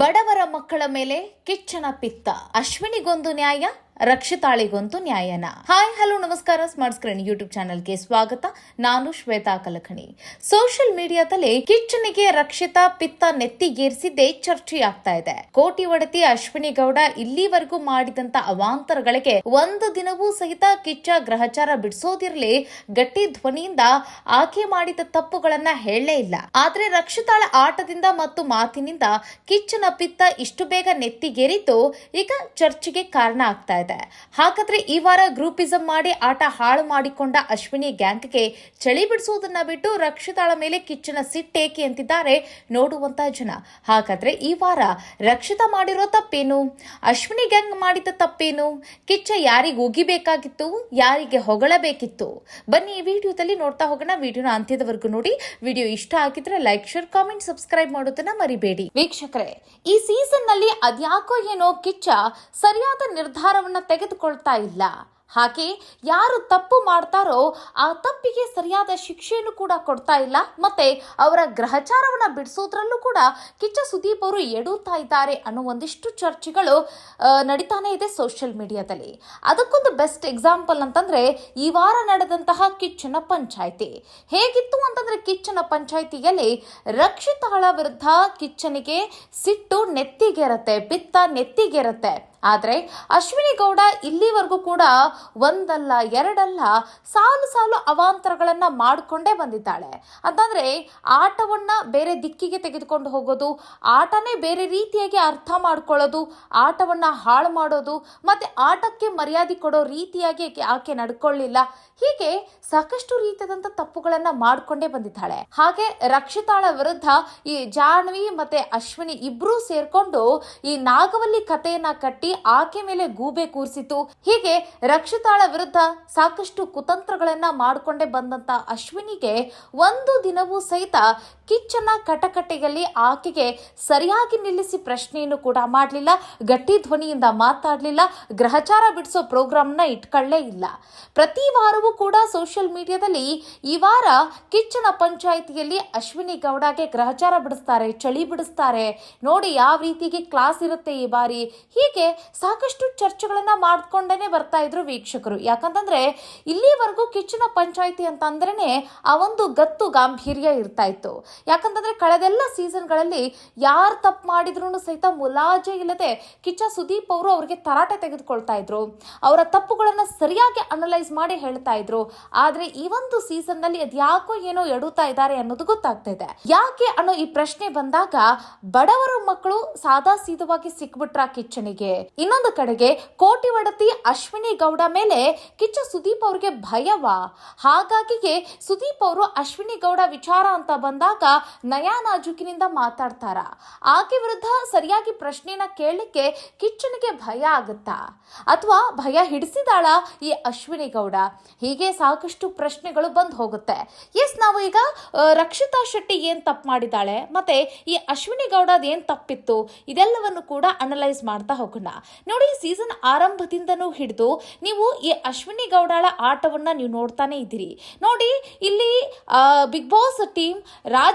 ಬಡವರ ಮಕ್ಕಳ ಮೇಲೆ ಕಿಚ್ಚನ ಪಿತ್ತ. ಅಶ್ವಿನಿಗೊಂದು ನ್ಯಾಯ ರಕ್ಷಿತಾಳಿಗೊಂದು ನ್ಯಾಯನ. ಹಾಯ್ ಹಲೋ ನಮಸ್ಕಾರ. ಸ್ಮಾರ್ಟ್ ಸ್ಕ್ರೀನ್ ಯೂಟ್ಯೂಬ್ ಚಾನೆಲ್ಗೆ ಸ್ವಾಗತ. ನಾನು ಶ್ವೇತಾ ಕಲಖಣಿ ಸೋಷಿಯಲ್ ಮೀಡಿಯಾದಲ್ಲಿ ಕಿಚ್ಚನಿಗೆ ರಕ್ಷಿತಾ ಪಿತ್ತ ನೆತ್ತಿಗೇರಿಸಿದ್ದೇ ಚರ್ಚೆಯಾಗ್ತಾ ಇದೆ. ಕೋಟಿ ಒಡತಿ ಅಶ್ವಿನಿ ಗೌಡ ಇಲ್ಲಿವರೆಗೂ ಮಾಡಿದಂತ ಅವಾಂತರಗಳಿಗೆ ಒಂದು ದಿನವೂ ಸಹಿತ ಕಿಚ್ಚ ಗ್ರಹಚಾರ ಬಿಡಿಸೋದಿರಲಿ, ಗಟ್ಟಿ ಧ್ವನಿಯಿಂದ ಆಕೆ ಮಾಡಿದ ತಪ್ಪುಗಳನ್ನ ಹೇಳಲೇ ಇಲ್ಲ. ಆದ್ರೆ ರಕ್ಷಿತಾಳ ಆಟದಿಂದ ಮತ್ತು ಮಾತಿನಿಂದ ಕಿಚ್ಚನ ಪಿತ್ತ ಇಷ್ಟು ಬೇಗ ನೆತ್ತಿಗೇರಿದ್ದು ಈಗ ಚರ್ಚೆಗೆ ಕಾರಣ ಆಗ್ತಾ ಇದೆ. ಹಾಗಾದ್ರೆ ಈ ವಾರ ಗ್ರೂಪಿಸಂ ಮಾಡಿ ಆಟ ಹಾಳು ಮಾಡಿಕೊಂಡ ಅಶ್ವಿನಿ ಗ್ಯಾಂಗ್ಗೆ ಚಳಿ ಬಿಡಿಸುವುದನ್ನ ಬಿಟ್ಟು ರಕ್ಷಿತಾಳ ಮೇಲೆ ಕಿಚ್ಚನ ಸಿಟ್ಟೇಕೆ ಅಂತಿದ್ದಾರೆ ನೋಡುವಂತ ಜನ. ಹಾಗಾದ್ರೆ ಈ ವಾರ ರಕ್ಷಿತಾ ಮಾಡಿರೋ ತಪ್ಪೇನು? ಅಶ್ವಿನಿ ಗ್ಯಾಂಗ್ ಮಾಡಿದ ತಪ್ಪೇನು? ಕಿಚ್ಚ ಯಾರಿಗೆ ಉಗಿಬೇಕಾಗಿತ್ತು? ಯಾರಿಗೆ ಹೊಗಳಬೇಕಿತ್ತು? ಬನ್ನಿ ಈ ವಿಡಿಯೋದಲ್ಲಿ ನೋಡ್ತಾ ಹೋಗೋಣ. ವಿಡಿಯೋನ ಅಂತ್ಯದವರೆಗೂ ನೋಡಿ. ವಿಡಿಯೋ ಇಷ್ಟ ಆಗಿದ್ರೆ ಲೈಕ್, ಶೇರ್, ಕಾಮೆಂಟ್, ಸಬ್ಸ್ಕ್ರೈಬ್ ಮಾಡೋದನ್ನ ಮರಿಬೇಡಿ. ವೀಕ್ಷಕರೇ, ಈ ಸೀಸನ್ನಲ್ಲಿ ಅದ್ಯಾಕೋ ಏನೋ ಕಿಚ್ಚ ಸರಿಯಾದ ನಿರ್ಧಾರವನ್ನ ತೆಗೆದುಕೊಳ್ತಾ ಇಲ್ಲ. ಹಾಗೆ ಯಾರು ತಪ್ಪು ಮಾಡ್ತಾರೋ ಆ ತಪ್ಪಿಗೆ ಸರಿಯಾದ ಶಿಕ್ಷೆಯನ್ನು ಕೂಡ ಕೊಡ್ತಾ ಇಲ್ಲ. ಮತ್ತೆ ಅವರ ಗ್ರಹಚಾರವನ್ನು ಬಿಡಿಸೋದ್ರಲ್ಲೂ ಕೂಡ ಕಿಚ್ಚ ಸುದೀಪ್ ಅವರು ಎಡುತ್ತಾ ಇದ್ದಾರೆ ಅನ್ನೋ ಒಂದಿಷ್ಟು ಚರ್ಚೆಗಳು ನಡೀತಾನೆ ಇದೆ ಸೋಷಿಯಲ್ ಮೀಡಿಯಾದಲ್ಲಿ ಅದಕ್ಕೊಂದು ಬೆಸ್ಟ್ ಎಕ್ಸಾಂಪಲ್ ಅಂತಂದ್ರೆ ಈ ವಾರ ನಡೆದಂತಹ ಕಿಚ್ಚನ ಪಂಚಾಯಿತಿ. ಹೇಗಿತ್ತು ಅಂತಂದ್ರೆ ಕಿಚ್ಚನ ಪಂಚಾಯಿತಿಯಲ್ಲಿ ರಕ್ಷಿತಾಳ ವಿರುದ್ಧ ಕಿಚ್ಚನಿಗೆ ಸಿಟ್ಟು ನೆತ್ತಿಗೆರತ್ತೆ ಪಿತ್ತ ನೆತ್ತಿಗೇರತ್ತೆ. ಆದರೆ ಅಶ್ವಿನಿ ಗೌಡ ಇಲ್ಲಿವರೆಗೂ ಕೂಡ ಒಂದಲ್ಲ, ಎರಡಲ್ಲ, ಸಾಲು ಸಾಲು ಅವಾಂತರಗಳನ್ನು ಮಾಡಿಕೊಂಡೇ ಬಂದಿದ್ದಾಳೆ. ಅಂತಂದರೆ ಆಟವನ್ನು ಬೇರೆ ದಿಕ್ಕಿಗೆ ತೆಗೆದುಕೊಂಡು ಹೋಗೋದು, ಆಟನೇ ಬೇರೆ ರೀತಿಯಾಗಿ ಅರ್ಥ ಮಾಡ್ಕೊಳ್ಳೋದು, ಆಟವನ್ನು ಹಾಳು ಮಾಡೋದು, ಮತ್ತು ಆಟಕ್ಕೆ ಮರ್ಯಾದೆ ಕೊಡೋ ರೀತಿಯಾಗಿ ಆಕೆ- ನಡ್ಕೊಳ್ಳಿಲ್ಲ. ಹೀಗೆ ಸಾಕಷ್ಟು ರೀತಿಯಾದಂಥ ತಪ್ಪುಗಳನ್ನು ಮಾಡಿಕೊಂಡೇ ಬಂದಿದ್ದಾಳೆ. ಹಾಗೆ ರಕ್ಷಿತಾಳ ವಿರುದ್ಧ ಈ ಜಾಹ್ನವಿ ಮತ್ತೆ ಅಶ್ವಿನಿ ಇಬ್ಬರೂ ಸೇರಿಕೊಂಡು ಈ ನಾಗವಲ್ಲಿ ಕಥೆಯನ್ನು ಕಟ್ಟಿ ಆಕೆ ಮೇಲೆ ಗೂಬೆ ಕೂರಿಸಿತು. ಹೀಗೆ ರಕ್ಷಿತಾಳ ವಿರುದ್ಧ ಸಾಕಷ್ಟು ಕುತಂತ್ರಗಳನ್ನ ಮಾಡಿಕೊಂಡೇ ಬಂದಂತ ಅಶ್ವಿನಿಗೆ ಒಂದು ದಿನವೂ ಸಹಿತ ಕಿಚ್ಚನ ಕಟಕಟೆಯಲ್ಲಿ ಆಕೆಗೆ ಸರಿಯಾಗಿ ನಿಲ್ಲಿಸಿ ಪ್ರಶ್ನೆಯನ್ನು ಕೂಡ ಮಾಡಲಿಲ್ಲ, ಗಟ್ಟಿ ಧ್ವನಿಯಿಂದ ಮಾತಾಡಲಿಲ್ಲ, ಗ್ರಹಚಾರ ಬಿಡಿಸೋ ಪ್ರೋಗ್ರಾಮ್ನ ಇಟ್ಕೊಳ್ಳೇ ಇಲ್ಲ. ಪ್ರತಿ ವಾರವೂ ಕೂಡ ಸೋಷಿಯಲ್ ಮೀಡಿಯಾದಲ್ಲಿ ಈ ವಾರ ಕಿಚ್ಚನ ಪಂಚಾಯಿತಿಯಲ್ಲಿ ಅಶ್ವಿನಿ ಗೌಡಗೆ ಗ್ರಹಚಾರ ಬಿಡಿಸ್ತಾರೆ, ಚಳಿ ಬಿಡಿಸ್ತಾರೆ. ನೋಡಿ ಯಾವ ರೀತಿಗೆ ಕ್ಲಾಸ್ ಇರುತ್ತೆ ಈ ಬಾರಿ. ಹೀಗೆ ಸಾಕಷ್ಟು ಚರ್ಚೆಗಳನ್ನು ಮಾಡಿಕೊಂಡೇ ಬರ್ತಾ ಇದ್ರು ವೀಕ್ಷಕರು. ಯಾಕಂತಂದ್ರೆ ಇಲ್ಲಿವರೆಗೂ ಕಿಚ್ಚನ ಪಂಚಾಯಿತಿ ಅಂತ ಅಂದ್ರೇನೆ ಆ ಒಂದು ಗತ್ತು ಗಾಂಭೀರ್ಯ ಇರ್ತಾ ಇತ್ತು. ಯಾಕಂತಂದ್ರೆ ಕಳೆದೆಲ್ಲ ಸೀಸನ್ಗಳಲ್ಲಿ ಯಾರು ತಪ್ಪು ಮಾಡಿದ್ರು ಸಹಿತ ಮುಲಾಜೆ ಇಲ್ಲದೆ ಕಿಚ್ಚ ಸುದೀಪ್ ಅವರು ಅವರಿಗೆ ತರಾಟೆ ತೆಗೆದುಕೊಳ್ತಾ ಇದ್ರು. ಅವರ ತಪ್ಪುಗಳನ್ನು ಸರಿಯಾಗಿ ಅನಲೈಸ್ ಮಾಡಿ ಹೇಳ್ತಾ ಇದ್ರು. ಆದ್ರೆ ಈ ಒಂದು ಸೀಸನ್ನಲ್ಲಿ ಅದ್ಯಾಕೋ ಏನೋ ಎಡುತ್ತಾ ಇದ್ದಾರೆ ಅನ್ನೋದು ಗೊತ್ತಾಗ್ತಾ ಇದೆ. ಯಾಕೆ ಅನ್ನೋ ಈ ಪ್ರಶ್ನೆ ಬಂದಾಗ ಬಡವರ ಮಕ್ಕಳು ಸಾದಾ ಸೀದವಾಗಿ ಸಿಕ್ಬಿಟ್ರ ಕಿಚ್ಚನಿಗೆ? ಇನ್ನೊಂದು ಕಡೆಗೆ ಕೋಟಿ ಒಡತಿ ಅಶ್ವಿನಿ ಗೌಡ ಮೇಲೆ ಕಿಚ್ಚ ಸುದೀಪ್ ಅವ್ರಿಗೆ ಭಯವಾ? ಹಾಗಾಗಿಗೆ ಸುದೀಪ್ ಅವರು ಅಶ್ವಿನಿ ಗೌಡ ವಿಚಾರ ಅಂತ ಬಂದಾಗ ನಯಾ ನಾಜುಕಿನಿಂದ ಮಾತಾಡ್ತಾರ. ಆಕೆ ವಿರುದ್ಧ ಸರಿಯಾಗಿ ಪ್ರಶ್ನೆನ ಕೇಳಲಿಕ್ಕೆ ಕಿಚ್ಚನಿಗೆ ಭಯ ಆಗುತ್ತಾ? ಅಥವಾ ಭಯ ಹಿಡಿಸಿದಾಳ ಈ ಅಶ್ವಿನಿ ಗೌಡ ಹೀಗೆ ಸಾಕಷ್ಟು ಪ್ರಶ್ನೆಗಳು ಬಂದು ಹೋಗುತ್ತೆ. ಎಸ್, ನಾವು ಈಗ ರಕ್ಷಿತಾ ಶೆಟ್ಟಿ ಏನು ತಪ್ಪು ಮಾಡಿದಾಳೆ? ಮತ್ತೆ ಈ ಅಶ್ವಿನಿ ಗೌಡ ಏನು ತಪ್ಪಿತ್ತು? ಇದೆಲ್ಲವನ್ನು ಕೂಡ ಅನಲೈಸ್ ಮಾಡ್ತಾ ಹೋಗೋಣ. ನೋಡಿ, ಸೀಸನ್ ಆರಂಭದಿಂದನೂ ಹಿಡಿದು ನೀವು ಈ ಅಶ್ವಿನಿ ಗೌಡಳ ಆಟವನ್ನು ನೀವು ನೋಡ್ತಾನೆ ಇದ್ದೀರಿ. ನೋಡಿ, ಇಲ್ಲಿ ಬಿಗ್ ಬಾಸ್ ಟೀಮ್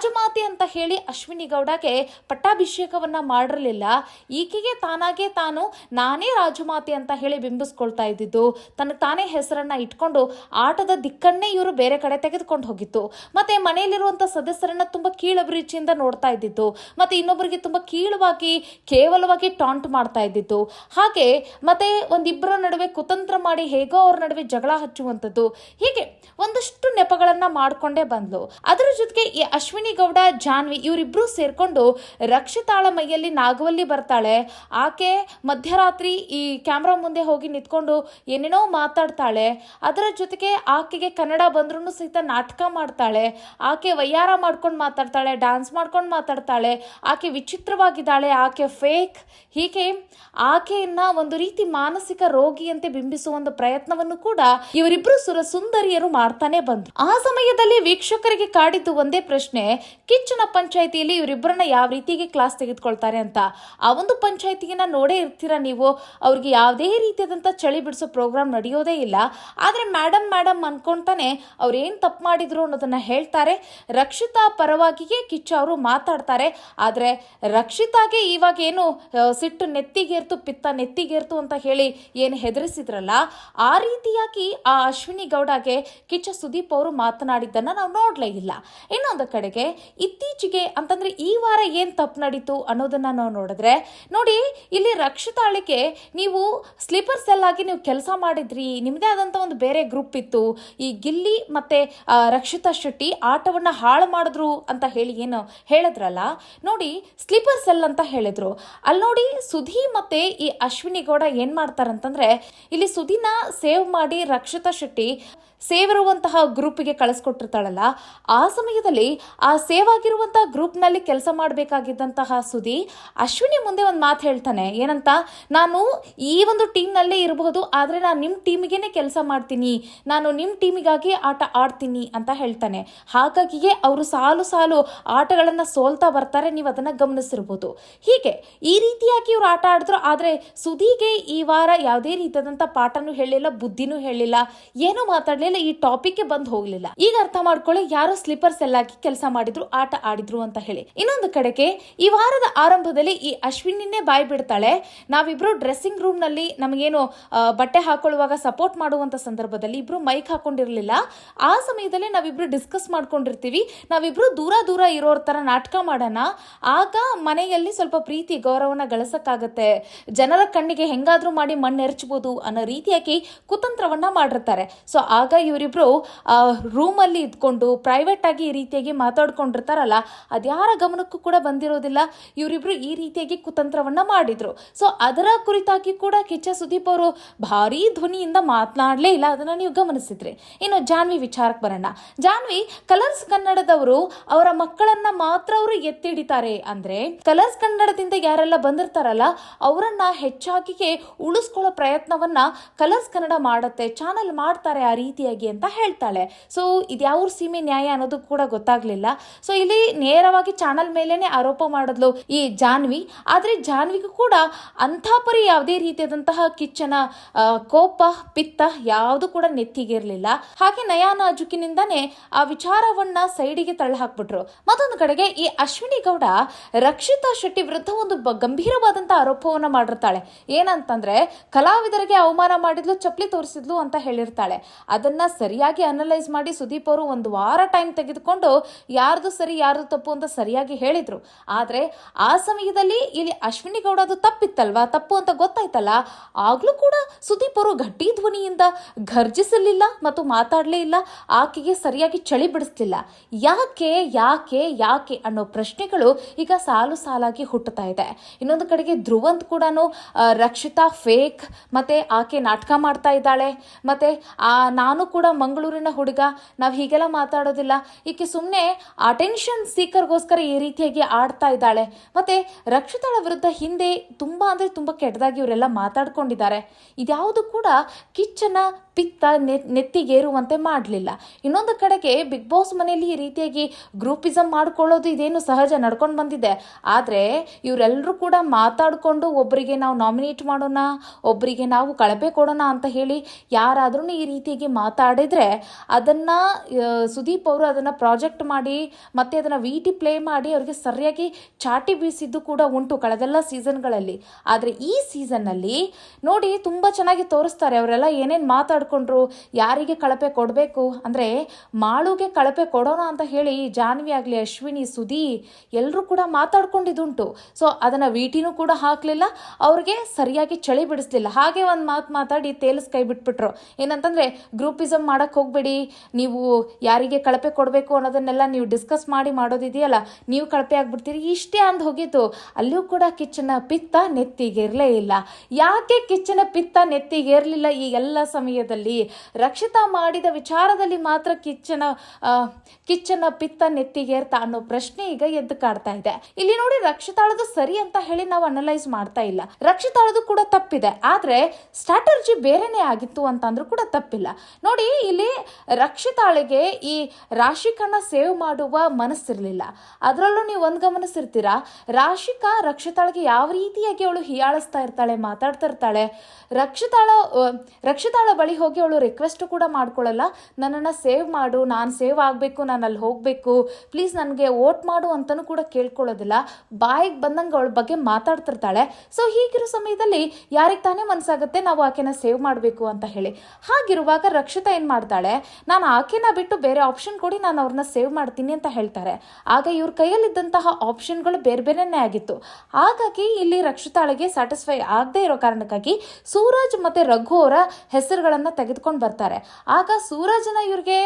ರಾಜಮಾತೆ ಅಂತ ಹೇಳಿ ಅಶ್ವಿನಿ ಗೌಡಗೆ ಪಟ್ಟಾಭಿಷೇಕವನ್ನ ಮಾಡಿರಲಿಲ್ಲ. ಈಕೆಗೆ ತಾನಾಗೆ ತಾನು ನಾನೇ ರಾಜಮಾತೆ ಅಂತ ಹೇಳಿ ಬಿಂಬಿಸ್ಕೊಳ್ತಾ ಇದ್ದಿದ್ದು. ತನ್ನ ತಾನೇ ಹೆಸರನ್ನ ಇಟ್ಕೊಂಡು ಆಟದ ದಿಕ್ಕನ್ನೇ ಇವರು ಬೇರೆ ಕಡೆ ತೆಗೆದುಕೊಂಡು ಹೋಗಿತ್ತು. ಮತ್ತೆ ಮನೆಯಲ್ಲಿರುವಂತ ಸದಸ್ಯರನ್ನ ತುಂಬಾ ಕೀಳಭಿರುಚಿಯಿಂದ ನೋಡ್ತಾ ಇದ್ದಿತ್ತು. ಮತ್ತೆ ಇನ್ನೊಬ್ಬರಿಗೆ ತುಂಬಾ ಕೀಳವಾಗಿ, ಕೇವಲವಾಗಿ ಟಾಂಟ್ ಮಾಡ್ತಾ ಇದ್ದಿತ್ತು. ಹಾಗೆ ಮತ್ತೆ ಒಂದಿಬ್ಬರ ನಡುವೆ ಕುತಂತ್ರ ಮಾಡಿ ಹೇಗೋ ಅವ್ರ ನಡುವೆ ಜಗಳ ಹಚ್ಚುವಂಥದ್ದು ಹೀಗೆ ಒಂದಷ್ಟು ನೆಪಗಳನ್ನ ಮಾಡ್ಕೊಂಡೇ ಬಂದ್ಲು. ಅದರ ಜೊತೆಗೆ ಈ ಅಶ್ವಿನಿ ಗೌಡ ಜಾನ್ವಿ ಇವರಿಬ್ರು ಸೇರಿಕೊಂಡು ರಕ್ಷಿತಾಳ ಮೈಯಲ್ಲಿ ನಾಗವಲ್ಲಿ ಬರ್ತಾಳೆ. ಆಕೆ ಮಧ್ಯರಾತ್ರಿ ಈ ಕ್ಯಾಮ್ರಾ ಮುಂದೆ ಹೋಗಿ ನಿಂತ್ಕೊಂಡು ಏನೇನೋ ಮಾತಾಡ್ತಾಳೆ. ಅದರ ಜೊತೆಗೆ ಆಕೆಗೆ ಕನ್ನಡ ಬಂದ್ರೂ ಸಹಿತ ನಾಟಕ ಮಾಡ್ತಾಳೆ. ಆಕೆ ವಯ್ಯಾರ ಮಾಡ್ಕೊಂಡು ಮಾತಾಡ್ತಾಳೆ, ಡ್ಯಾನ್ಸ್ ಮಾಡ್ಕೊಂಡು ಮಾತಾಡ್ತಾಳೆ. ಆಕೆ ವಿಚಿತ್ರವಾಗಿದ್ದಾಳೆ, ಆಕೆ ಫೇಕ್. ಹೀಗೆ ಆಕೆಯನ್ನ ಒಂದು ರೀತಿ ಮಾನಸಿಕ ರೋಗಿಯಂತೆ ಬಿಂಬಿಸುವ ಒಂದು ಪ್ರಯತ್ನವನ್ನು ಕೂಡ ಇವರಿಬ್ರು ಸುರ ಸುಂದರಿಯರು ಮಾಡ್ತಾನೆ ಬಂದ್ರು. ಆ ಸಮಯದಲ್ಲಿ ವೀಕ್ಷಕರಿಗೆ ಕಾಡಿದ್ದು ಒಂದೇ ಪ್ರಶ್ನೆ ಕಿಚ್ಚನ ಪಂಚಾಯಿತಿಯಲ್ಲಿ ಇವರಿಬ್ಬರನ್ನ ಯಾವ ರೀತಿಗೆ ಕ್ಲಾಸ್ ತೆಗೆದುಕೊಳ್ತಾರೆ ಅಂತ. ಆ ಒಂದು ಪಂಚಾಯಿತಿಯನ್ನ ನೋಡೇ ಇರ್ತೀರ ನೀವು? ಅವ್ರಿಗೆ ಯಾವುದೇ ರೀತಿಯಾದಂಥ ಚಳಿ ಬಿಡಿಸೋ ಪ್ರೋಗ್ರಾಮ್ ನಡೆಯೋದೇ ಇಲ್ಲ. ಆದರೆ ಮೇಡಮ್ ಮೇಡಮ್ ಅನ್ಕೊಂತಾನೆ ಅವ್ರು ಏನು ತಪ್ಪು ಮಾಡಿದ್ರು ಅನ್ನೋದನ್ನು ಹೇಳ್ತಾರೆ. ರಕ್ಷಿತಾ ಪರವಾಗಿಯೇ ಕಿಚ್ಚ ಅವರು ಮಾತಾಡ್ತಾರೆ. ಆದರೆ ರಕ್ಷಿತಾಗೆ ಇವಾಗ ಏನು ಸಿಟ್ಟು ನೆತ್ತಿಗೇರ್ತು, ಪಿತ್ತ ನೆತ್ತಿಗೇರ್ತು ಅಂತ ಹೇಳಿ ಏನು ಹೆದರಿಸಿದ್ರಲ್ಲ, ಆ ರೀತಿಯಾಗಿ ಆ ಅಶ್ವಿನಿ ಗೌಡಗೆ ಕಿಚ್ಚ ಸುದೀಪ್ ಅವರು ಮಾತನಾಡಿದ್ದನ್ನು ನಾವು ನೋಡಲೇ ಇಲ್ಲ. ಇನ್ನೊಂದು ಕಡೆಗೆ ಇತ್ತೀಚೆಗೆ ಅಂತಂದ್ರೆ ಈ ವಾರ ಏನ್ ತಪ್ಪು ನಡೀತು ಅನ್ನೋದನ್ನ ನಾವು ನೋಡಿದ್ರೆ, ನೋಡಿ ಇಲ್ಲಿ ರಕ್ಷಿತಾಳಿಕೆ ನೀವು ಸ್ಲೀಪರ್ ಸೆಲ್ ಆಗಿ ನೀವು ಕೆಲಸ ಮಾಡಿದ್ರಿ ನಿಮ್ಮದೇ ಆದಂತ ಒಂದು ಬೇರೆ ಗ್ರೂಪ್ ಇತ್ತು, ಈ ಗಿಲ್ಲಿ ಮತ್ತೆ ರಕ್ಷಿತಾ ಶೆಟ್ಟಿ ಆಟವನ್ನ ಹಾಳು ಮಾಡಿದ್ರು ಅಂತ ಹೇಳಿ ಏನು ಹೇಳಿದ್ರಲ್ಲ, ನೋಡಿ ಸ್ಲೀಪರ್ ಸೆಲ್ ಅಂತ ಹೇಳಿದ್ರು. ಅಲ್ಲಿ ನೋಡಿ ಸುಧಿ ಮತ್ತೆ ಈ ಅಶ್ವಿನಿ ಗೌಡ ಏನ್ ಮಾಡ್ತಾರಂತಂದ್ರೆ, ಇಲ್ಲಿ ಸುಧಿನ ಸೇವ್ ಮಾಡಿ ರಕ್ಷಿತಾ ಶೆಟ್ಟಿ ಸೇವ್ ಇರುವಂತಹ ಗ್ರೂಪ್ಗೆ ಕಳಿಸ್ಕೊಟ್ಟಿರ್ತಾಳಲ್ಲ, ಆ ಸಮಯದಲ್ಲಿ ಆ ಸೇವ್ ಗ್ರೂಪ್ನಲ್ಲಿ ಕೆಲಸ ಮಾಡಬೇಕಾಗಿದ್ದಂತಹ ಸುದಿ ಅಶ್ವಿನಿ ಮುಂದೆ ಒಂದು ಮಾತು ಹೇಳ್ತಾನೆ, ಏನಂತ, ನಾನು ಈ ಒಂದು ಟೀಮ್ನಲ್ಲೇ ಇರಬಹುದು, ಆದರೆ ನಾನು ನಿಮ್ಮ ಟೀಮಿಗೇನೆ ಕೆಲಸ ಮಾಡ್ತೀನಿ, ನಾನು ನಿಮ್ಮ ಟೀಮಿಗಾಗಿ ಆಟ ಆಡ್ತೀನಿ ಅಂತ ಹೇಳ್ತಾನೆ. ಹಾಗಾಗಿಯೇ ಅವರು ಸಾಲು ಸಾಲು ಆಟಗಳನ್ನು ಸೋಲ್ತಾ ಬರ್ತಾರೆ, ನೀವು ಅದನ್ನು ಗಮನಿಸಿರ್ಬೋದು. ಹೀಗೆ ಈ ರೀತಿಯಾಗಿ ಇವರು ಆಟ ಆಡಿದ್ರು, ಆದರೆ ಸುದಿಗೆ ಈ ವಾರ ಯಾವುದೇ ರೀತಿಯಾದಂಥ ಪಾಠನೂ ಹೇಳಿಲ್ಲ, ಬುದ್ಧಿನೂ ಹೇಳಿಲ್ಲ, ಏನೂ ಮಾತಾಡಲಿಲ್ಲ. ಈ ಟಾಪಿಕ್ಗೆ ಬಂದ್ ಹೋಗ್ಲಿಲ್ಲ. ಈಗ ಅರ್ಥ ಮಾಡ್ಕೊಳ್ಳಿ ಯಾರು ಸ್ಲಿಪ್ಪರ್ ಸೆಲ್ ಹಾಕಿ ಕೆಲಸ ಮಾಡಿದ್ರು, ಆಟ ಆಡಿದ್ರು ಅಂತ ಹೇಳಿ. ಇನ್ನೊಂದು ಕಡೆಗೆ ಈ ವಾರದ ಆರಂಭದಲ್ಲಿ ಈ ಅಶ್ವಿನಿನೇ ಬಾಯಿ ಬಿಡ್ತಾಳೆ. ನಾವಿಬ್ರು ಡ್ರೆಸ್ಸಿಂಗ್ ರೂಮ್ನಲ್ಲಿ ನಮಗೇನು ಬಟ್ಟೆ ಹಾಕೊಳ್ಳುವಾಗ ಸಪೋರ್ಟ್ ಮಾಡುವಂತ ಸಂದರ್ಭದಲ್ಲಿ ಇಬ್ರು ಮೈಕ್ ಹಾಕೊಂಡಿರ್ಲಿಲ್ಲ. ಆ ಸಮಯದಲ್ಲಿ ನಾವಿಬ್ರು ಡಿಸ್ಕಸ್ ಮಾಡ್ಕೊಂಡಿರ್ತೀವಿ. ನಾವಿಬ್ರು ದೂರ ದೂರ ಇರೋರ್ ತರ ನಾಟಕ ಮಾಡೋಣ. ಆಗ ಮನೆಯಲ್ಲಿ ಸ್ವಲ್ಪ ಪ್ರೀತಿ, ಗೌರವನ ಗಳಿಸಕ್ಕಾಗತ್ತೆ. ಜನರ ಕಣ್ಣಿಗೆ ಹೆಂಗಾದ್ರೂ ಮಾಡಿ ಮಣ್ಣೆರಚಬಹುದು ಅನ್ನೋ ರೀತಿಯಾಗಿ ಕುತಂತ್ರವನ್ನ ಮಾಡಿರ್ತಾರೆ. ಸೊ ಆಗ ಇವರಿಬ್ರು ರೂಮಲ್ಲಿ ಇದ್ಕೊಂಡು ಪ್ರೈವೇಟ್ ಆಗಿ ಈ ರೀತಿಯಾಗಿ ಮಾತಾಡ್ಕೊಂಡಿರ್ತಾರಲ್ಲ ಅದ್ಯಾರ ಗಮನಕ್ಕೂ ಕೂಡ ಬಂದಿರೋದಿಲ್ಲ. ಇವರಿಬ್ರು ಈ ರೀತಿಯಾಗಿ ಕುತಂತ್ರವನ್ನ ಮಾಡಿದ್ರು. ಸೊ ಅದರ ಕುರಿತಾಗಿ ಕೂಡ ಕಿಚ್ಚ ಸುದೀಪ್ ಅವರು ಭಾರಿ ಧ್ವನಿಯಿಂದ ಮಾತನಾಡಲೇ ಇಲ್ಲ. ಅದನ್ನ ನೀವು ಗಮನಿಸಿದ್ರಿ. ಇನ್ನು ಜಾನ್ವಿ ವಿಚಾರಕ್ಕೆ ಬರೋಣ. ಜಾನ್ವಿ ಕಲರ್ಸ್ ಕನ್ನಡದವರು ಅವರ ಮಕ್ಕಳನ್ನ ಮಾತ್ರ ಅವರು ಎತ್ತಿಡಿತಾರೆ ಅಂದ್ರೆ ಕಲರ್ಸ್ ಕನ್ನಡದಿಂದ ಯಾರೆಲ್ಲ ಬಂದಿರ್ತಾರಲ್ಲ, ಅವರನ್ನ ಹೆಚ್ಚಾಗಿ ಉಳಿಸ್ಕೊಳ್ಳೋ ಪ್ರಯತ್ನವನ್ನ ಕಲರ್ಸ್ ಕನ್ನಡ ಮಾಡುತ್ತೆ ಚಾನಲ್ ಮಾಡ್ತಾರೆ ಆ ರೀತಿಯಾಗಿ ಅಂತ ಹೇಳ್ತಾಳೆ. ಸೊ ಇದ್ಯಾವ್ರ ಸೀಮೆ ನ್ಯಾಯ ಅನ್ನೋದು ಕೂಡ ಗೊತ್ತಾಗ್ಲಿಲ್ಲ. ಸೊ ಇಲ್ಲಿ ನೇರವಾಗಿ ಚಾನಲ್ ಮೇಲೇನೆ ಆರೋಪ ಮಾಡಿದ್ಲು ಈ ಜಾನ್ವಿ. ಆದ್ರೆ ಜಾನ್ವಿಗೂ ಕೂಡ ಅಂಥ ಪರಿ ಯಾವುದೇ ರೀತಿಯಾದಂತಹ ಕಿಚ್ಚನ ಕೋಪ, ಪಿತ್ತ ಯಾವುದು ಕೂಡ ನೆತ್ತಿಗಿರಲಿಲ್ಲ. ಹಾಗೆ ನಯಾ ನಾಜುಕಿನಿಂದಾನೇ ಆ ವಿಚಾರವನ್ನ ಸೈಡಿಗೆ ತಳ್ಳ ಹಾಕ್ಬಿಟ್ರು ಮತ್ತೊಂದು ಕಡೆಗೆ ಈ ಅಶ್ವಿನಿ ಗೌಡ ರಕ್ಷಿತಾ ಶೆಟ್ಟಿ ವಿರುದ್ಧ ಒಂದು ಗಂಭೀರವಾದಂತಹ ಆರೋಪವನ್ನ ಮಾಡಿರ್ತಾಳೆ. ಏನಂತಂದ್ರೆ, ಕಲಾವಿದರಿಗೆ ಅವಮಾನ ಮಾಡಿದ್ಲು, ಚಪ್ಪಲಿ ತೋರಿಸಿದ್ಲು ಅಂತ ಹೇಳಿರ್ತಾಳೆ. ಅದನ್ನ ಸರಿಯಾಗಿ ಅನಲೈಸ್ ಮಾಡಿ ಸುದೀಪ್ ಅವರು ಒಂದು ವಾರ ಟೈಮ್ ತೆಗೆದುಕೊಂಡು ಯಾರ್ದು ಸರಿ, ಯಾರ್ದು ತಪ್ಪು ಅಂತ ಸರಿಯಾಗಿ ಹೇಳಿದ್ರು. ಆದ್ರೆ ಆ ಸಮಯದಲ್ಲಿ ಇಲ್ಲಿ ಅಶ್ವಿನಿ ಗೌಡ ಅದು ತಪ್ಪಿತ್ತಲ್ವಾ? ತಪ್ಪು ಅಂತ ಗೊತ್ತಾಯ್ತಲ್ಲ? ಆಗಲೂ ಕೂಡ ಸುದೀಪ್ ಅವರು ಗಟ್ಟಿ ಧ್ವನಿಯಿಂದ ಘರ್ಜಿಸಲಿಲ್ಲ ಮತ್ತು ಮಾತಾಡಲೇ ಇಲ್ಲ. ಆಕೆಗೆ ಸರಿಯಾಗಿ ಚಳಿ ಬಿಡಿಸ್ಲಿಲ್ಲ. ಯಾಕೆ ಯಾಕೆ ಯಾಕೆ ಅನ್ನೋ ಪ್ರಶ್ನೆಗಳು ಈಗ ಸಾಲು ಸಾಲಾಗಿ ಹುಟ್ಟುತ್ತಾ ಇದೆ. ಇನ್ನೊಂದು ಕಡೆಗೆ ಧ್ರುವಂತ್ ಕೂಡ ರಕ್ಷಿತಾ ಫೇಕ್ ಮತ್ತೆ ಆಕೆ ನಾಟಕ ಮಾಡ್ತಾ ಇದ್ದಾಳೆ. ಮತ್ತೆ ಆ ನಾನು ಕೂಡ ಮಂಗಳೂರಿನ ಹುಡುಗ. ನಾವು ಹೀಗೆಲ್ಲ ಮಾತಾಡೋದಿಲ್ಲ. ಈಕೆ ಸುಮ್ಮನೆ ಅಟೆನ್ಷನ್ ಸೀಕರ್ಗೋಸ್ಕರ ಈ ರೀತಿಯಾಗಿ ಆಡ್ತಾ ಇದ್ದಾಳೆ. ಮತ್ತೆ ರಕ್ಷಿತಾಳ ವಿರುದ್ಧ ಹಿಂದೆ ತುಂಬಾ ಅಂದ್ರೆ ತುಂಬಾ ಕೆಟ್ಟದಾಗಿ ಇವರೆಲ್ಲ ಮಾತಾಡ್ಕೊಂಡಿದ್ದಾರೆ. ಇದ್ಯಾವುದು ಕೂಡ ಕಿಚ್ಚನ ಪಿತ್ತ ನೆತ್ತಿಗೇರುವಂತೆ ಮಾಡಲಿಲ್ಲ. ಇನ್ನೊಂದು ಕಡೆಗೆ ಬಿಗ್ ಬಾಸ್ ಮನೆಯಲ್ಲಿ ಈ ರೀತಿಯಾಗಿ ಗ್ರೂಪಿಸಮ್ ಮಾಡ್ಕೊಳ್ಳೋದು ಇದೇನು ಸಹಜ ನಡ್ಕೊಂಡು ಬಂದಿದೆ. ಆದರೆ ಇವರೆಲ್ಲರೂ ಕೂಡ ಮಾತಾಡಿಕೊಂಡು ಒಬ್ಬರಿಗೆ ನಾವು ನಾಮಿನೇಟ್ ಮಾಡೋಣ ಒಬ್ಬರಿಗೆ ನಾವು ಕಳಪೆ ಕೊಡೋಣ ಅಂತ ಹೇಳಿ ಯಾರಾದ್ರೂ ಈ ರೀತಿಯಾಗಿ ಮಾತಾಡಿದ್ರೆ ಅದನ್ನು ಸುದೀಪ್ ಅವರು ಅದನ್ನು ಪ್ರಾಜೆಕ್ಟ್ ಮಾಡಿ, ಮತ್ತೆ ಅದನ್ನು ವಿ ಟಿ ಪ್ಲೇ ಮಾಡಿ ಅವರಿಗೆ ಸರಿಯಾಗಿ ಚಾಟಿ ಬೀಸಿದ್ದು ಕೂಡ ಉಂಟು ಕಳೆದೆಲ್ಲ ಸೀಸನ್ಗಳಲ್ಲಿ. ಆದರೆ ಈ ಸೀಸನ್ನಲ್ಲಿ ನೋಡಿ ತುಂಬ ಚೆನ್ನಾಗಿ ತೋರಿಸ್ತಾರೆ. ಅವರೆಲ್ಲ ಏನೇನು ಮಾತಾಡಿಕೊಂಡ್ರು, ಯಾರಿಗೆ ಕಳಪೆ ಕೊಡಬೇಕು? ಅಂದರೆ ಮಾಳುಗೆ ಕಳಪೆ ಕೊಡೋಣ ಅಂತ ಹೇಳಿ ಜಾನ್ವಿ ಆಗಲಿ, ಅಶ್ವಿನಿ ಸುದಿ ಎಲ್ಲರೂ ಕೂಡ ಮಾತಾಡ್ಕೊಂಡಿದ್ದುಂಟು. ಸೊ, ಅದನ್ನು ವಿಟಿನೂ ಕೂಡ ಹಾಕಲಿಲ್ಲ. ಅವ್ರಿಗೆ ಸರಿಯಾಗಿ ಚಳಿ ಬಿಡಿಸ್ಲಿಲ್ಲ. ಹಾಗೆ ಒಂದು ಮಾತು ಮಾತಾಡಿ ತೇಲಿಸ್ ಕೈ ಬಿಟ್ಬಿಟ್ರು. ಏನಂತಂದರೆ ಗ್ರೂಪಿಸಮ್ ಮಾಡೋಕ್ಕೆ ಹೋಗಬೇಡಿ. ನೀವು ಯಾರಿಗೆ ಕಳಪೆ ಕೊಡಬೇಕು ಅನ್ನೋದನ್ನೆಲ್ಲ ನೀವು ಡಿಸ್ಕಸ್ ಮಾಡಿ ಮಾಡೋದಿದೆಯಲ್ಲ, ನೀವು ಕಳಪೆ ಆಗ್ಬಿಡ್ತೀರಿ. ಇಷ್ಟೇ ಅಂದು ಹೋಗಿತ್ತು ಅಲ್ಲೂ ಕೂಡ ಕಿಚ್ಚನ ಪಿತ್ತ ನೆತ್ತಿಗೇರಲೇ ಇಲ್ಲ. ಯಾಕೆ ಕಿಚ್ಚನ ಪಿತ್ತ ನೆತ್ತಿಗೇರಲಿಲ್ಲ ಈ ಎಲ್ಲ ಸಮಯದಲ್ಲಿ? ರಕ್ಷಿತಾ ಮಾಡಿದ ವಿಚಾರದಲ್ಲಿ ಮಾತ್ರ ಕಿಚ್ಚನ ಕಿಚ್ಚನ ಪಿತ್ತ ನೆತ್ತಿಗೇರ್ತಾ ಅನ್ನೋ ಪ್ರಶ್ನೆ ಈಗ ಎದ್ದು ಕಾಡ್ತಾ ಇದೆ. ಇಲ್ಲಿ ನೋಡಿ ರಕ್ಷಿತಾಳದು ಸರಿ ಅಂತ ಹೇಳಿ ನಾವು ಅನಲೈಸ್ ಮಾಡ್ತಾ ಇಲ್ಲ. ರಕ್ಷಿತಾಳದು ಕೂಡ ತಪ್ಪಿದೆ. ಆದ್ರೆ ಸ್ಟ್ರಾಟರ್ಜಿ ಬೇರೆನೇ ಆಗಿತ್ತು ಅಂತಂದ್ರೂ ಕೂಡ ತಪ್ಪಿಲ್ಲ. ನೋಡಿ ನೋಡಿ ಇಲ್ಲಿ ರಕ್ಷಿತಾಳಿಗೆ ಈ ರಾಶಿಕನ ಸೇವ್ ಮಾಡುವ ಮನಸ್ಸಿರಲಿಲ್ಲ. ಅದರಲ್ಲೂ ನೀವು ಒಂದು ಗಮನಿಸಿರ್ತೀರಾ? ರಾಶಿಕಾ ರಕ್ಷಿತಾಳಿಗೆ ಯಾವ ರೀತಿಯಾಗಿ ಅವಳು ಹೀಯಾಳಿಸ್ತಾ ಇರ್ತಾಳೆ, ಮಾತಾಡ್ತಾ ಇರ್ತಾಳೆ? ರಕ್ಷಿತಾಳ ರಕ್ಷಿತಾಳ ಬಳಿ ಹೋಗಿ ಅವಳು ರಿಕ್ವೆಸ್ಟ್ ಕೂಡ ಮಾಡ್ಕೊಳ್ಳಲ್ಲ. ನನ್ನನ್ನು ಸೇವ್ ಮಾಡು, ನಾನು ಸೇವ್ ಆಗಬೇಕು, ನಾನು ಅಲ್ಲಿ ಹೋಗಬೇಕು. ಪ್ಲೀಸ್ ನನಗೆ ವೋಟ್ ಮಾಡು ಅಂತಲೂ ಕೂಡ ಕೇಳ್ಕೊಳ್ಳೋದಿಲ್ಲ. ಬಾಯಿಗೆ ಬಂದಂಗೆ ಅವಳ ಬಗ್ಗೆ ಮಾತಾಡ್ತಿರ್ತಾಳೆ ಸೊ ಹೀಗಿರೋ ಸಮಯದಲ್ಲಿ ಯಾರಿಗೆ ತಾನೇ ಮನಸ್ಸಾಗುತ್ತೆ ನಾವು ಆಕೆನ ಸೇವ್ ಮಾಡಬೇಕು ಅಂತ ಹೇಳಿ. ಹಾಗಿರುವಾಗ ರಕ್ಷಿತಾ ಏನು ಮಾಡ್ತಾಳೆ? ನಾನು ಆಕೆನ ಬಿಟ್ಟು ಬೇರೆ ಆಪ್ಷನ್ ಕೊಡಿ ನಾನು ಅವ್ರನ್ನ ಸೇವ್ ಮಾಡ್ತೀನಿ ಅಂತ ಹೇಳ್ತಾರೆ. ಆಗ ಇವ್ರ ಕೈಯಲ್ಲಿದ್ದಂತಹ ಆಪ್ಷನ್ಗಳು ಬೇರೆ ಬೇರೆನೇ ಆಗಿತ್ತು. ಹಾಗಾಗಿ ಇಲ್ಲಿ ರಕ್ಷಿತಾಳಿಗೆ ಸ್ಯಾಟಿಸ್ಫೈ ಆಗದೆ ಇರೋ ಕಾರಣಕ್ಕಾಗಿ ಸೂರಜ್ ಮತ್ತು ರಘು ಅವರ ಹೆಸರುಗಳನ್ನು ತೆಗೆದುಕೊಂಡು ಬರ್ತಾರೆ. ಆಗ ಸೂರಜ್ನ ಇವ್ರಿಗೆ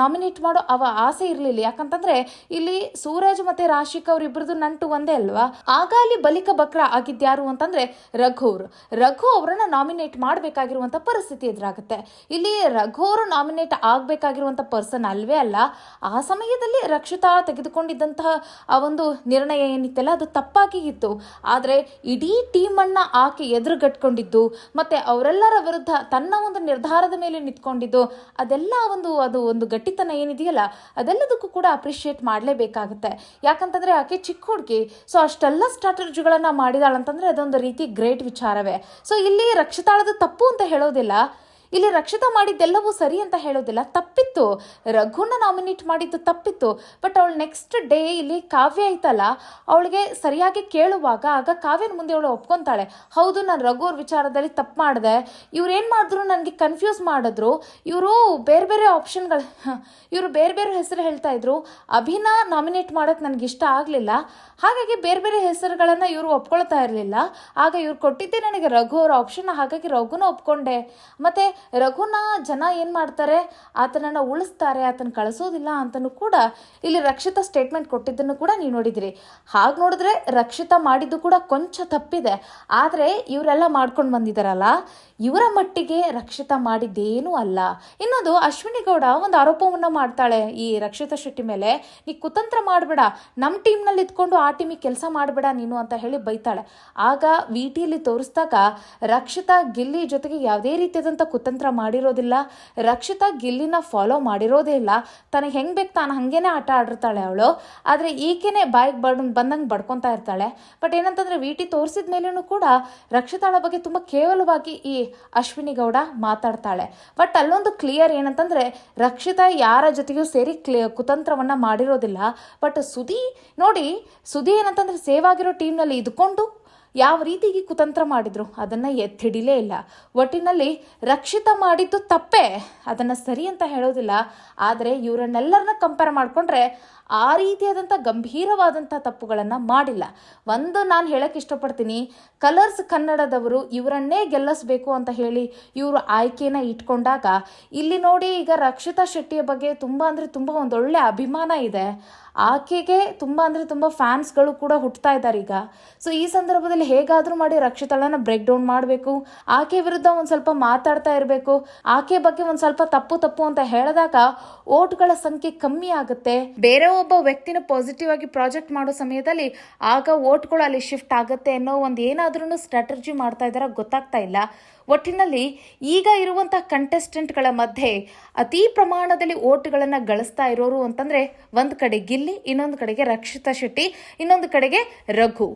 ನಾಮಿನೇಟ್ ಮಾಡೋ ಅವ ಆಸೆ ಇರಲಿಲ್ಲ. ಯಾಕಂತಂದ್ರೆ ಇಲ್ಲಿ ಸೂರಜ್ ಮತ್ತೆ ರಾಶಿಕ್ ಅವರಿಬ್ಬರದು ನಂಟು ಒಂದೇ ಅಲ್ವಾ? ಆಗ ಅಲ್ಲಿ ಬಲಿಕ ಬಕ್ರ ಆಗಿದ್ಯಾರು ಅಂತಂದ್ರೆ ರಘು ಅವರು. ರಘು ಅವರನ್ನ ನಾಮಿನೇಟ್ ಮಾಡಬೇಕಾಗಿರುವಂತ ಪರಿಸ್ಥಿತಿ ಎದುರಾಗುತ್ತೆ. ಇಲ್ಲಿ ರಘು ಅವರು ನಾಮಿನೇಟ್ ಆಗಬೇಕಾಗಿರುವಂಥ ಪರ್ಸನ್ ಅಲ್ವೇ ಅಲ್ಲ, ಆ ಸಮಯದಲ್ಲಿ ರಕ್ಷಿತಾ ತೆಗೆದುಕೊಂಡಿದ್ದಂತಹ ಆ ಒಂದು ನಿರ್ಣಯ ಏನಿತ್ತಲ್ಲ, ಅದು ತಪ್ಪಾಗಿ ಇತ್ತು. ಆದರೆ ಇಡೀ ಟೀಮನ್ನು ಆಕೆ ಎದುರುಗಟ್ಕೊಂಡಿದ್ದು, ಮತ್ತೆ ಅವರೆಲ್ಲರ ವಿರುದ್ಧ ತನ್ನ ಒಂದು ನಿರ್ಧಾರದ ಮೇಲೆ ನಿಂತ್ಕೊಂಡಿದ್ದು, ಅದೆಲ್ಲ ಒಂದು, ಅದು ಒಂದು ಗಟ್ಟಿತನ ಏನಿದೆಯಲ್ಲ, ಅದೆಲ್ಲದಕ್ಕೂ ಕೂಡ ಅಪ್ರಿಷಿಯೇಟ್ ಮಾಡಲೇಬೇಕಾಗುತ್ತೆ. ಯಾಕಂತಂದ್ರೆ ಆಕೆ ಚಿಕ್ಕ ಹುಡುಗಿ ಸೊ ಅಷ್ಟೆಲ್ಲ ಸ್ಟ್ರಾಟಜಿಗಳನ್ನು ಮಾಡಿದಾಳಂತಂದರೆ ಅದೊಂದು ರೀತಿ ಗ್ರೇಟ್ ವಿಚಾರವೇ. ಸೊ ಇಲ್ಲಿ ರಕ್ಷಿತಾಳದ ತಪ್ಪು ಅಂತ ಹೇಳೋದಿಲ್ಲ ಇಲ್ಲಿ ರಕ್ಷಿತಾ ಮಾಡಿದ್ದೆಲ್ಲವೂ ಸರಿ ಅಂತ ಹೇಳೋದಿಲ್ಲ. ತಪ್ಪಿತ್ತು. ರಘುನ ನಾಮಿನೇಟ್ ಮಾಡಿದ್ದು ತಪ್ಪಿತ್ತು. ಬಟ್ ಅವಳು ನೆಕ್ಸ್ಟ್ ಡೇ ಇಲ್ಲಿ ಕಾವ್ಯ ಐತಲ್ಲ, ಅವಳಿಗೆ ಸರಿಯಾಗಿ ಕೇಳುವಾಗ ಆಗ ಕಾವ್ಯನ ಮುಂದೆ ಅವಳು ಒಪ್ಕೊಂತಾಳೆ. ಹೌದು, ನಾನು ರಘು ಅವ್ರ ವಿಚಾರದಲ್ಲಿ ತಪ್ಪು ಮಾಡಿದೆ. ಇವ್ರು ಏನು ಮಾಡಿದ್ರು ನನಗೆ ಕನ್ಫ್ಯೂಸ್ ಮಾಡಿದ್ರು. ಇವರು ಬೇರೆ ಬೇರೆ ಆಪ್ಷನ್ಗಳು ಇವರು ಬೇರೆ ಬೇರೆ ಹೆಸರು ಹೇಳ್ತಾ ಇದ್ರು. ಅಭಿನ ನಾಮಿನೇಟ್ ಮಾಡೋಕ್ಕೆ ನನಗೆ ಇಷ್ಟ ಆಗಲಿಲ್ಲ. ಹಾಗಾಗಿ ಬೇರೆ ಬೇರೆ ಹೆಸರುಗಳನ್ನು ಇವರು ಒಪ್ಕೊಳ್ತಾ ಇರಲಿಲ್ಲ. ಆಗ ಇವ್ರು ಕೊಟ್ಟಿದ್ದೆ ನನಗೆ ರಘು ಅವ್ರ ಆಪ್ಷನ್ ಹಾಗಾಗಿ ರಘುನ ಒಪ್ಕೊಂಡೆ. ಮತ್ತೆ ರಘುನ ಜನ ಏನು ಮಾಡ್ತಾರೆ? ಆತನನ್ನು ಉಳಿಸ್ತಾರೆ, ಆತನ ಕಳಿಸೋದಿಲ್ಲ ಅಂತಲೂ ಕೂಡ ಇಲ್ಲಿ ರಕ್ಷಿತ ಸ್ಟೇಟ್ಮೆಂಟ್ ಕೊಟ್ಟಿದ್ದನ್ನು ಕೂಡ ನೀವು ನೋಡಿದಿರಿ. ಹಾಗೆ ನೋಡಿದ್ರೆ ರಕ್ಷಿತ ಮಾಡಿದ್ದು ಕೂಡ ಕೊಂಚ ತಪ್ಪಿದೆ. ಆದರೆ ಇವರೆಲ್ಲ ಮಾಡ್ಕೊಂಡು ಬಂದಿದ್ದಾರಲ್ಲ ಇವರ ಮಟ್ಟಿಗೆ ರಕ್ಷಿತ ಮಾಡಿದ್ದೇನೂ ಅಲ್ಲ. ಇನ್ನೊಂದು, ಅಶ್ವಿನಿ ಗೌಡ ಒಂದು ಆರೋಪವನ್ನು ಮಾಡ್ತಾಳೆ ಈ ರಕ್ಷಿತ ಶೆಟ್ಟಿ ಮೇಲೆ. ನೀ ಕುತಂತ್ರ ಮಾಡಬೇಡ ನಮ್ಮ ಟೀಮ್ನಲ್ಲಿ ಇದ್ಕೊಂಡು ಆ ಟೀಮಿಗೆ ಕೆಲಸ ಮಾಡಬೇಡ ನೀನು ಅಂತ ಹೇಳಿ ಬೈತಾಳೆ. ಆಗ ವಿ ಟಿಯಲ್ಲಿ ತೋರಿಸಿದಾಗ ರಕ್ಷಿತಾ ಗಿಲ್ಲಿ ಜೊತೆಗೆ ಯಾವುದೇ ರೀತಿಯಾದಂಥ ಕುತಂತ್ರ ಮಾಡಿರೋದಿಲ್ಲ, ರಕ್ಷಿತಾ ಗಿಲ್ಲಿನ ಫಾಲೋ ಮಾಡಿರೋದೇ ಇಲ್ಲ. ತನಗೆ ಹೆಂಗೆ ಬೇಕು ತಾನು ಹಾಗೇನೆ ಆಟ ಆಡಿರ್ತಾಳೆ ಅವಳು. ಆದರೆ ಈಕೆನೆ ಬಾಯಿಗೆ ಬಡ್, ಬಂದಂಗೆ ಬಡ್ಕೊತಾ ಇರ್ತಾಳೆ. ಬಟ್ ಏನಂತಂದರೆ ವಿ ಟಿ ತೋರಿಸಿದ ಮೇಲೂ ಕೂಡ ರಕ್ಷಿತಾಳ ಬಗ್ಗೆ ತುಂಬ ಕೇವಲವಾಗಿ ಈ ಅಶ್ವಿನಿ ಗೌಡ ಮಾತಾಡ್ತಾಳೆ. ಬಟ್ ಅಲ್ಲೊಂದು ಕ್ಲಿಯರ್ ಏನಂತಂದರೆ ರಕ್ಷಿತಾ ಯಾರ ಜೊತೆಗೂ ಸೇರಿ ಕ್ಲಿ, ಕುತಂತ್ರವನ್ನು ಮಾಡಿರೋದಿಲ್ಲ. ಬಟ್ ಸುದಿ ನೋಡಿ ಸುದಿ ಏನಂತಂದರೆ ಸೇವ್ ಆಗಿರೋ ಟೀಮ್ನಲ್ಲಿ ಇದ್ಕೊಂಡು ಯಾವ ರೀತಿಗೆ ಕುತಂತ್ರ ಮಾಡಿದ್ರು, ಅದನ್ನು ಎತ್ತಿಡಿಲೇ ಇಲ್ಲ. ಒಟ್ಟಿನಲ್ಲಿ ರಕ್ಷಿತ ಮಾಡಿದ್ದು ತಪ್ಪೇ. ಅದನ್ನು ಸರಿ ಅಂತ ಹೇಳೋದಿಲ್ಲ. ಆದರೆ ಇವರನ್ನೆಲ್ಲರನ್ನ ಕಂಪೇರ್ ಮಾಡಿಕೊಂಡ್ರೆ ಆ ರೀತಿಯಾದಂಥ ಗಂಭೀರವಾದಂಥ ತಪ್ಪುಗಳನ್ನು ಮಾಡಿಲ್ಲ. ಒಂದು ನಾನು ಹೇಳಕ್ಕೆ ಇಷ್ಟಪಡ್ತೀನಿ, ಕಲರ್ಸ್ ಕನ್ನಡದವರು ಇವರನ್ನೇ ಗೆಲ್ಲಿಸ್ಬೇಕು ಅಂತ ಹೇಳಿ ಇವರು ಆಯ್ಕೆನ ಇಟ್ಕೊಂಡಾಗ, ಇಲ್ಲಿ ನೋಡಿ ಈಗ ರಕ್ಷಿತಾ ಶೆಟ್ಟಿಯ ಬಗ್ಗೆ ತುಂಬ ಅಂದರೆ ತುಂಬ ಒಂದೊಳ್ಳೆ ಅಭಿಮಾನ ಇದೆ. ಆಕೆಗೆ ತುಂಬ ಅಂದರೆ ತುಂಬ ಫ್ಯಾನ್ಸ್ಗಳು ಕೂಡ ಹುಟ್ತಾ ಇದ್ದಾರೆ ಈಗ. ಸೊ ಈ ಸಂದರ್ಭದಲ್ಲಿ ಹೇಗಾದರೂ ಮಾಡಿ ರಕ್ಷಿತಾಳನ್ನು ಬ್ರೇಕ್ ಡೌನ್ ಮಾಡಬೇಕು. ಆಕೆ ವಿರುದ್ಧ ಒಂದು ಸ್ವಲ್ಪ ಮಾತಾಡ್ತಾ ಇರಬೇಕು. ಆಕೆ ಬಗ್ಗೆ ಒಂದು ಸ್ವಲ್ಪ ತಪ್ಪು ತಪ್ಪು ಅಂತ ಹೇಳಿದಾಗ ಓಟ್ಗಳ ಸಂಖ್ಯೆ ಕಮ್ಮಿ ಆಗುತ್ತೆ. ಬೇರೆ ಒಬ್ಬ ವ್ಯಕ್ತಿನ ಪಾಸಿಟಿವ್ ಆಗಿ ಪ್ರಾಜೆಕ್ಟ್ ಮಾಡೋ ಸಮಯದಲ್ಲಿ ಆಗ ಓಟ್ಗಳು ಅಲ್ಲಿ ಶಿಫ್ಟ್ ಆಗುತ್ತೆ ಅನ್ನೋ ಒಂದು ಏನಾದ್ರೂ ಸ್ಟ್ರಾಟಜಿ ಮಾಡ್ತಾ ಇದ್ದಾರ ಗೊತ್ತಾಗ್ತಾ ಇಲ್ಲ. ಒಟ್ಟಿನಲ್ಲಿ ಈಗ ಇರುವಂಥ ಕಂಟೆಸ್ಟೆಂಟ್ಗಳ ಮಧ್ಯೆ ಅತಿ ಪ್ರಮಾಣದಲ್ಲಿ ಓಟ್ಗಳನ್ನು ಗಳಿಸ್ತಾ ಇರೋರು ಅಂತಂದರೆ ಒಂದು ಕಡೆ ಗಿಲ್ಲಿ, ಇನ್ನೊಂದು ಕಡೆಗೆ ರಕ್ಷಿತಾ ಶೆಟ್ಟಿ, ಇನ್ನೊಂದು ಕಡೆಗೆ ರಘು.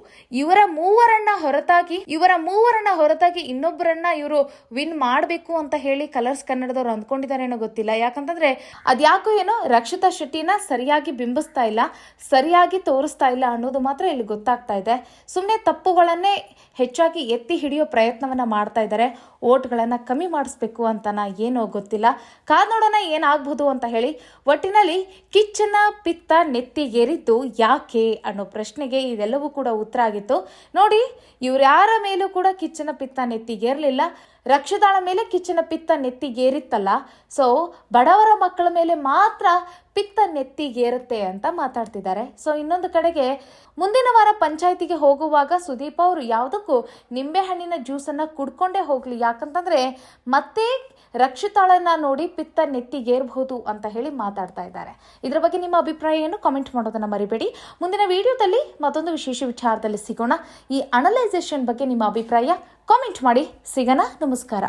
ಇವರ ಮೂವರನ್ನ ಹೊರತಾಗಿ, ಇವರ ಮೂವರನ್ನ ಹೊರತಾಗಿ ಇನ್ನೊಬ್ಬರನ್ನ ಇವರು ವಿನ್ ಮಾಡಬೇಕು ಅಂತ ಹೇಳಿ ಕಲರ್ಸ್ ಕನ್ನಡದವ್ರು ಅಂದ್ಕೊಂಡಿದ್ದಾರೆ ಏನೋ ಗೊತ್ತಿಲ್ಲ. ಯಾಕಂತಂದ್ರೆ ಅದ್ಯಾಕೋ ಏನೋ ರಕ್ಷಿತಾ ಶೆಟ್ಟಿನ ಸರಿಯಾಗಿ ಬಿಂಬಿಸ್ತಾ ಇಲ್ಲ, ಸರಿಯಾಗಿ ತೋರಿಸ್ತಾ ಇಲ್ಲ ಅನ್ನೋದು ಮಾತ್ರ ಇಲ್ಲಿ ಗೊತ್ತಾಗ್ತಾ ಇದೆ. ಸುಮ್ಮನೆ ತಪ್ಪುಗಳನ್ನೇ ಹೆಚ್ಚಾಗಿ ಎತ್ತಿ ಹಿಡಿಯೋ ಪ್ರಯತ್ನವನ್ನ ಮಾಡ್ತಾ ಇದ್ದಾರೆ. ಓಟ್ಗಳನ್ನು ಕಮ್ಮಿ ಮಾಡಿಸ್ಬೇಕು ಅಂತನ ಏನೋ ಗೊತ್ತಿಲ್ಲ. ಕಾದ್ ನೋಡೋಣ ಏನಾಗ್ಬೋದು ಅಂತ ಹೇಳಿ ಒಟ್ಟಿನಲ್ಲಿ ಕಿಚ್ಚನ ಪಿತ್ತ ನೆತ್ತಿಗೇರಿದ್ದು ಯಾಕೆ ಅನ್ನೋ ಪ್ರಶ್ನೆಗೆ ಇದೆಲ್ಲವೂ ಕೂಡ ಉತ್ತರ ಆಗಿತ್ತು. ನೋಡಿ ಇವ್ರ್ಯಾರ ಮೇಲೂ ಕೂಡ ಕಿಚ್ಚನ ಪಿತ್ತ ನೆತ್ತಿಗೇರಲಿಲ್ಲ ರಕ್ಷದಾಳ ಮೇಲೆ ಕಿಚ್ಚನ ಪಿತ್ತ ನೆತ್ತಿಗೇರಿತ್ತಲ್ಲ. ಸೊ ಬಡವರ ಮಕ್ಕಳ ಮೇಲೆ ಮಾತ್ರ ಪಿತ್ತ ನೆತ್ತಿಗೇರುತ್ತೆ ಅಂತ ಮಾತಾಡ್ತಿದ್ದಾರೆ. ಸೊ ಇನ್ನೊಂದು ಕಡೆಗೆ, ಮುಂದಿನ ವಾರ ಪಂಚಾಯತಿಗೆ ಹೋಗುವಾಗ ಸುದೀಪ್ ಅವರು ಯಾವುದಕ್ಕೂ ನಿಂಬೆಹಣ್ಣಿನ ಜ್ಯೂಸನ್ನು ಕುಡ್ಕೊಂಡೇ ಹೋಗಲಿ. ಯಾಕಂತಂದರೆ, ಮತ್ತೆ ರಕ್ಷಿತಾಳನ್ನ ನೋಡಿ ಪಿತ್ತ ನೆತ್ತಿಗೇರ್ಬಹುದು ಅಂತ ಹೇಳಿ ಮಾತಾಡ್ತಾ ಇದ್ದಾರೆ. ಇದರ ಬಗ್ಗೆ ನಿಮ್ಮ ಅಭಿಪ್ರಾಯ ಏನು ಕಾಮೆಂಟ್ ಮಾಡೋದನ್ನ ಮರಿಬೇಡಿ. ಮುಂದಿನ ವಿಡಿಯೋದಲ್ಲಿ ಮತ್ತೊಂದು ವಿಶೇಷ ವಿಚಾರದಲ್ಲಿ ಸಿಗೋಣ. ಈ ಅನಲೈಸೇಷನ್ ಬಗ್ಗೆ ನಿಮ್ಮ ಅಭಿಪ್ರಾಯ ಕಾಮೆಂಟ್ ಮಾಡಿ. ಸಿಗೋಣ. ನಮಸ್ಕಾರ.